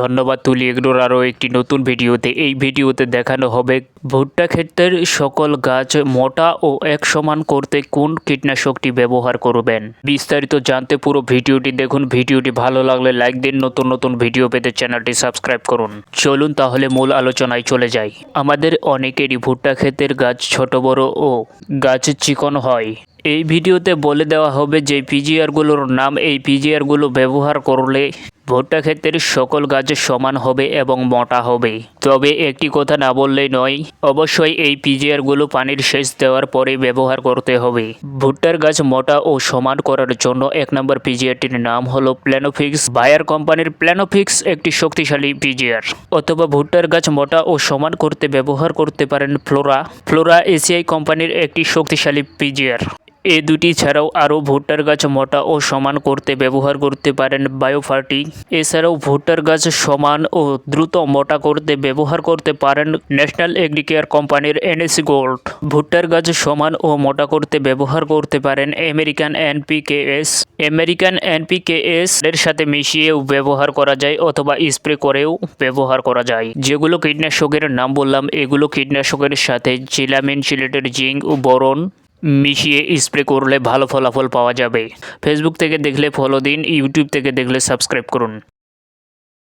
ধন্যবাদ তুলি এগুলোর আরও একটি নতুন ভিডিওতে। এই ভিডিওতে দেখানো হবে ভুট্টা ক্ষেত্রের সকল গাছ মোটা ও এক সমান করতে কোন কীটনাশকটি ব্যবহার করবেন। বিস্তারিত জানতে পুরো ভিডিওটি দেখুন। ভিডিওটি ভালো লাগলে লাইক দিন। নতুন নতুন ভিডিও পেতে চ্যানেলটি সাবস্ক্রাইব করুন। চলুন তাহলে মূল আলোচনায় চলে যাই। আমাদের অনেকেরই ভুট্টা ক্ষেতের গাছ ছোট, বড় ও গাছ চিকন হয়। এই ভিডিওতে বলে দেওয়া হবে যে পিজিআরগুলোর নাম এই পিজিআরগুলো ব্যবহার করলে ভুট্টা ক্ষেতের সকল গাছ সমান হবে এবং মোটা হবে। তবে একটি কথা না বললেই নয়, অবশ্যই এই পিজিআরগুলো পানির সেচ দেওয়ার পরে ব্যবহার করতে হবে। ভুট্টার গাছ মোটা ও সমান করার জন্য এক নম্বর পিজিআরটির নাম হলো প্ল্যানোফিক্স। বায়ার কোম্পানির প্ল্যানোফিক্স একটি শক্তিশালী পিজিআর। অথবা ভুট্টার গাছ মোটা ও সমান করতে ব্যবহার করতে পারেন ফ্লোরা। ফ্লোরা এসিআই কোম্পানির একটি শক্তিশালী পিজিআর। এ দুটি ছাড়াও আরও ভুট্টার গাছ মোটা ও সমান করতে ব্যবহার করতে পারেন বায়োফার্টি। এছাড়াও ভুট্টার গাছ সমান ও দ্রুত মোটা করতে ব্যবহার করতে পারেন ন্যাশনাল এগ্রিকেয়ার কোম্পানির এনএসি গোল্ড। ভুট্টার গাছ সমান ও মোটা করতে ব্যবহার করতে পারেন আমেরিকান এনপিকেএস। আমেরিকান এনপিকেএস এর সাথে মিশিয়েও ব্যবহার করা যায় অথবা স্প্রে করেও ব্যবহার করা যায়। যেগুলো কীটনাশকের নাম বললাম, এগুলো কীটনাশকের সাথে চিলামিন সিলেটের জিঙ্ক, ও বোরন মিশিয়ে স্প্রে করলে ভালো ফলাফল পাওয়া যাবে। ফেসবুক থেকে দেখলে ফলো দিন ইউটিউব থেকে দেখলে সাবস্ক্রাইব করুন।